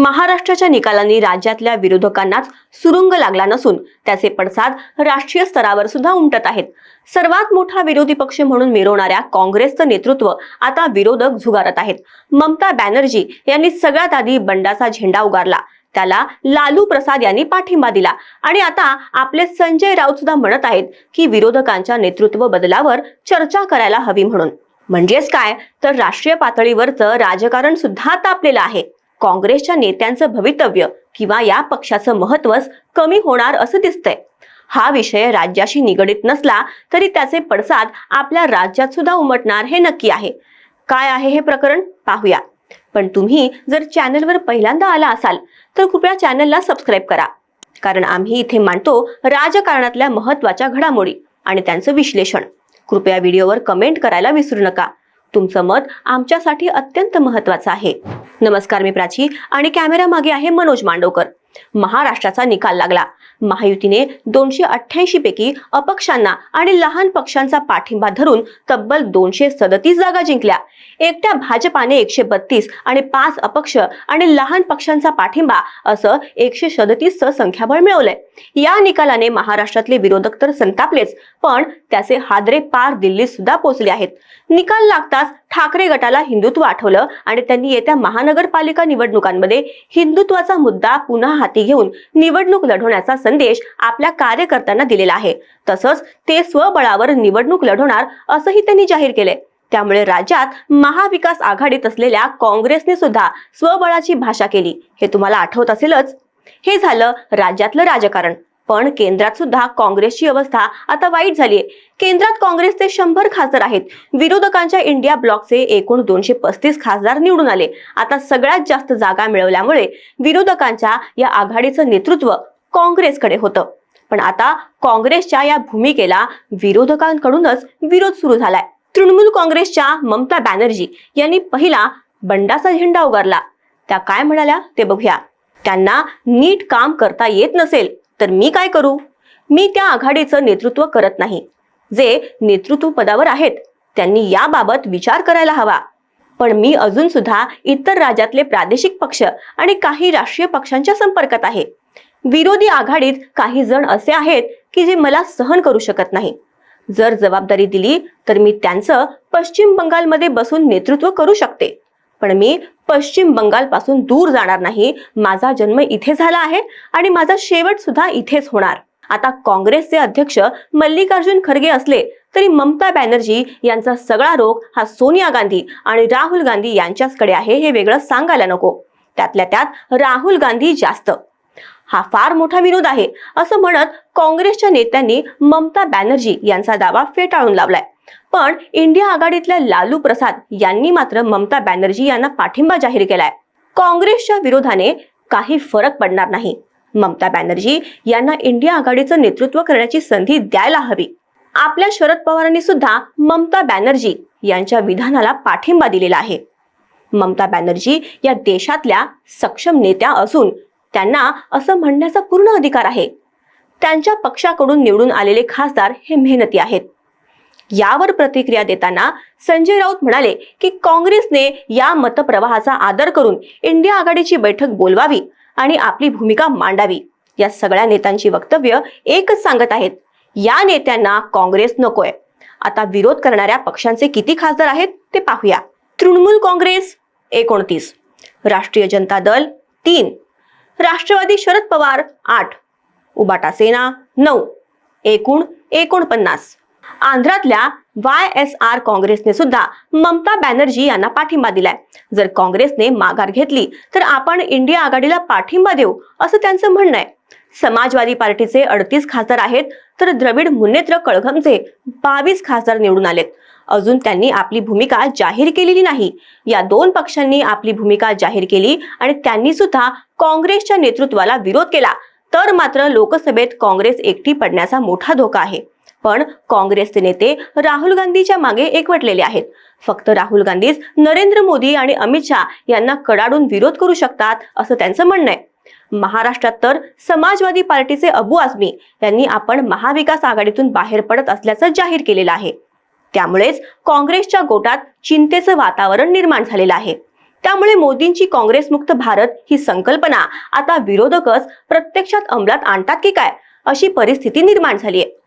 महाराष्ट्राच्या निकालांनी राज्यातल्या विरोधकांनाच सुरुंग लागला नसून त्याचे पडसाद राष्ट्रीय स्तरावर सुद्धा उमटत आहेत. सर्वात मोठा विरोधी पक्ष म्हणून मिरवणाऱ्या काँग्रेसचं नेतृत्व आता विरोधक झुगारत आहेत. ममता बॅनर्जी यांनी सगळ्यात आधी बंडाचा झेंडा उगारला. त्याला लालू प्रसाद यांनी पाठिंबा दिला. आणि आता आपले संजय राऊत सुद्धा म्हणत आहेत की विरोधकांच्या नेतृत्व बदलावर चर्चा करायला हवी म्हणून. म्हणजेच काय? तर राष्ट्रीय पातळीवरचं राजकारण सुद्धा तापलेलं आहे. काँग्रेसच्या नेत्यांचं भवितव्य किंवा या पक्षाचं महत्वच कमी होणार असं दिसतंय. हा विषय राज्याशी निगडीत नसला तरी त्याचे पडसाद आपल्या राज्यात सुद्धा उमटणार हे नक्की आहे. काय आहे हे प्रकरण? पाहूया. पण तुम्ही जर चॅनलवर पहिल्यांदा आला असाल तर कृपया चॅनलला सबस्क्राईब करा. कारण आम्ही इथे मांडतो राजकारणातल्या महत्त्वाच्या घडामोडी आणि त्यांचं विश्लेषण. कृपया व्हिडिओवर कमेंट करायला विसरू नका. तुमचं मत आमच्यासाठी अत्यंत महत्वाचं आहे. नमस्कार मी प्राची आणि कॅमेरा मागे आहे मनोज मांडवकर महाराष्ट्राचा निकाल लागला. महायुतीने दोनशे अठ्ठ्याऐंशी पैकी अपक्षांना आणि लहान पक्षांचा पाठिंबा धरून तब्बल दोनशे सदतीस जागा जिंकल्या. एकट्या भाजपाने एकशे बत्तीस आणि पाच अपक्ष आणि लहान पक्षांचा पाठिंबा असं एकशे सदतीसचं संख्याबळ मिळवलंय. या निकालाने महाराष्ट्रातले विरोधक तर संतापलेच पण त्याचे हादरे पार दिल्लीत सुद्धा पोहोचले आहेत. निकाल लागताच ठाकरे गटाला हिंदुत्व आठवलं आणि त्यांनी येत्या महानगरपालिका निवडणुकांमध्ये हिंदुत्वाचा मुद्दा पुन्हा हाती घेऊन निवडणूक लढवण्याचा संदेश आपल्या कार्यकर्त्यांना दिलेला आहे. तसंच ते स्वबळावर निवडणूक लढवणार असंही त्यांनी जाहीर केले त्यामुळे राज्यात महाविकास आघाडीत असलेल्या काँग्रेसने सुद्धा स्वबळाची भाषा केली. हे तुम्हाला आठवत असेलच. हे झालं राज्यातलं राजकारण. पण केंद्रात सुद्धा काँग्रेसची अवस्था आता वाईट झालीये. केंद्रात काँग्रेसचे शंभर खासदार आहेत. विरोधकांच्या इंडिया ब्लॉकचे एकूण दोनशे पस्तीस खासदार निवडून आले. आता सगळ्यात जास्त जागा मिळवल्यामुळे विरोधकांच्या या आघाडीचं नेतृत्व काँग्रेसकडे होतं. पण आता काँग्रेसच्या या भूमिकेला विरोधकांकडूनच विरोध सुरू झालाय. तृणमूल काँग्रेसच्या ममता बॅनर्जी यांनी पहिला बंडाचा झेंडा उगारला त्या काय म्हणाल्या ते बघूया. त्यांना नीट काम करता येत नसेल तर मी काय करू? मी त्या आघाडीचं नेतृत्व करत नाही. जे नेतृत्व पदावर आहेत त्यांनी याबाबत विचार करायला हवा. पण मी अजून सुद्धा इतर राज्यातले प्रादेशिक पक्ष आणि काही राष्ट्रीय पक्षांच्या संपर्कात आहे. विरोधी आघाडीत काही जण असे आहेत की जे मला सहन करू शकत नाही. जर जबाबदारी दिली तर मी त्यांचं पश्चिम बंगालमध्ये बसून नेतृत्व करू शकते. पण मी पश्चिम बंगाल पासून दूर जाणार नाही. माझा जन्म इथे झाला आहे आणि माझा शेवट सुद्धा इथेच होणार. आता काँग्रेसचे अध्यक्ष मल्लिकार्जुन खरगे असले तरी ममता बॅनर्जी यांचा सगळा रोग हा सोनिया गांधी आणि राहुल गांधी यांच्याचकडे आहे हे वेगळं सांगायला नको. त्यातल्या त्यात राहुल गांधी जास्त. हा फार मोठा विरोध आहे असं म्हणत काँग्रेसच्या नेत्यांनी ममता बॅनर्जी यांचा दावा फेटाळून लावलाय. पण इंडिया आघाडीतल्या लालू प्रसाद यांनी मात्र ममता बॅनर्जी यांना पाठिंबा जाहीर केलाय. काँग्रेसच्या विरोधाने काही फरक पडणार नाही. ममता बॅनर्जी यांना इंडिया आघाडीचं नेतृत्व करण्याची संधी द्यायला हवी. आपल्या शरद पवारांनी सुद्धा ममता बॅनर्जी यांच्या विधानाला पाठिंबा दिलेला आहे. ममता बॅनर्जी या देशातल्या सक्षम नेत्या असून त्यांना असं म्हणण्याचा पूर्ण अधिकार आहे. त्यांच्या पक्षाकडून निवडून आलेले खासदार हे मेहनती आहेत. यावर प्रतिक्रिया देताना संजय राऊत म्हणाले की काँग्रेसने या मतप्रवाहाचा आदर करून इंडिया आघाडीची बैठक बोलवावी आणि आपली भूमिका मांडावी. या सगळ्या नेत्यांची वक्तव्य एकच सांगत आहेत. या नेत्यांना काँग्रेस नकोय. आता विरोध करणाऱ्या पक्षांचे किती खासदार आहेत ते पाहूया. तृणमूल काँग्रेस एकोणतीस. राष्ट्रीय जनता दल तीन. राष्ट्रवादी शरद पवार आठ. उबाटा सेना नऊ. एकूण एकोणपन्नास. आंध्रातल्या वाय एस आर काँग्रेसने सुद्धा ममता बॅनर्जी यांना पाठिंबा दिलाय. जर काँग्रेसने माघार घेतली तर आपण इंडिया आघाडीला पाठिंबा देऊ असं त्यांचं म्हणणं आहे. समाजवादी पार्टीचे अडतीस खासदार आहेत तर द्रविड मुन्नेत्र कळघमचे बावीस खासदार निवडून आलेत. अजून त्यांनी आपली भूमिका जाहीर केलेली नाही. या दोन पक्षांनी आपली भूमिका जाहीर केली आणि त्यांनी सुद्धा काँग्रेसच्या नेतृत्वाला विरोध केला. तर मात्र लोकसभेत काँग्रेस एकटी पडण्याचा मोठा धोका आहे. पण काँग्रेसचे नेते राहुल गांधीच्या मागे एकवटलेले आहेत. फक्त राहुल गांधीच नरेंद्र मोदी आणि अमित शहा यांना कडाडून विरोध करू शकतात असं त्यांचं म्हणणं आहे. महाराष्ट्रात तर समाजवादी पार्टीचे अबू आझमी यांनी आपण महाविकास आघाडीतून बाहेर पडत असल्याचं जाहीर केलेलं आहे. त्यामुळेच काँग्रेसच्या गोटात चिंतेचं वातावरण निर्माण झालेलं आहे. त्यामुळे मोदींची काँग्रेसमुक्त भारत ही संकल्पना आता विरोधकच प्रत्यक्षात अंमलात आणतात की काय अशी परिस्थिती निर्माण झाली आहे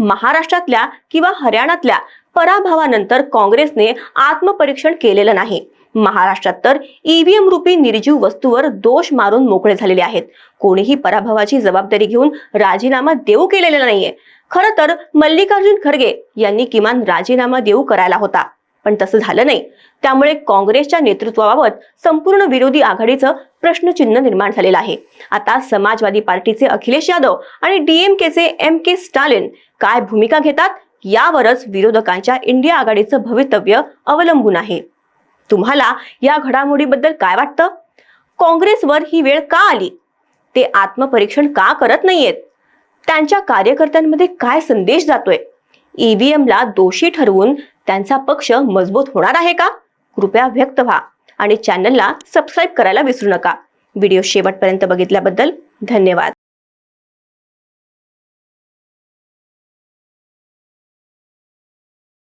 महाराष्ट्रातल्या किंवा हरियाणातल्या पराभवानंतर काँग्रेसने आत्मपरीक्षण केलेलं नाही. महाराष्ट्रात तर ईव्हीएम रूपी निर्जीव वस्तूवर दोष मारून मोकळे झालेले आहेत. कोणीही पराभवाची जबाबदारी घेऊन राजीनामा देऊ केलेला नाहीये. खरं तर मल्लिकार्जुन खरगे यांनी किमान राजीनामा देऊ करायला होता. पण तसं झालं नाही. त्यामुळे काँग्रेसच्या नेतृत्वाबाबत संपूर्ण विरोधी आघाडीचं प्रश्नचिन्ह निर्माण झालेलं आहे. आता समाजवादी पार्टीचे अखिलेश यादव आणि डीएमकेचे एम के स्टालिन काय भूमिका घेतात यावरच विरोधकांच्या इंडिया आघाडीचं भवितव्य अवलंबून आहे. तुम्हाला या घडामोडीबद्दल काय वाटतं? काँग्रेसवर ही वेळ का आली? ते आत्मपरीक्षण का करत नाहीयेत? त्यांच्या कार्यकर्त्यांमध्ये काय संदेश जातोय? ईव्हीएम ला दोषी ठरवून त्यांचा पक्ष मजबूत होणार आहे का? कृपया व्यक्त व्हा आणि चॅनलला सबस्क्राईब करायला विसरू नका. व्हिडिओ शेवटपर्यंत बघितल्याबद्दल धन्यवाद.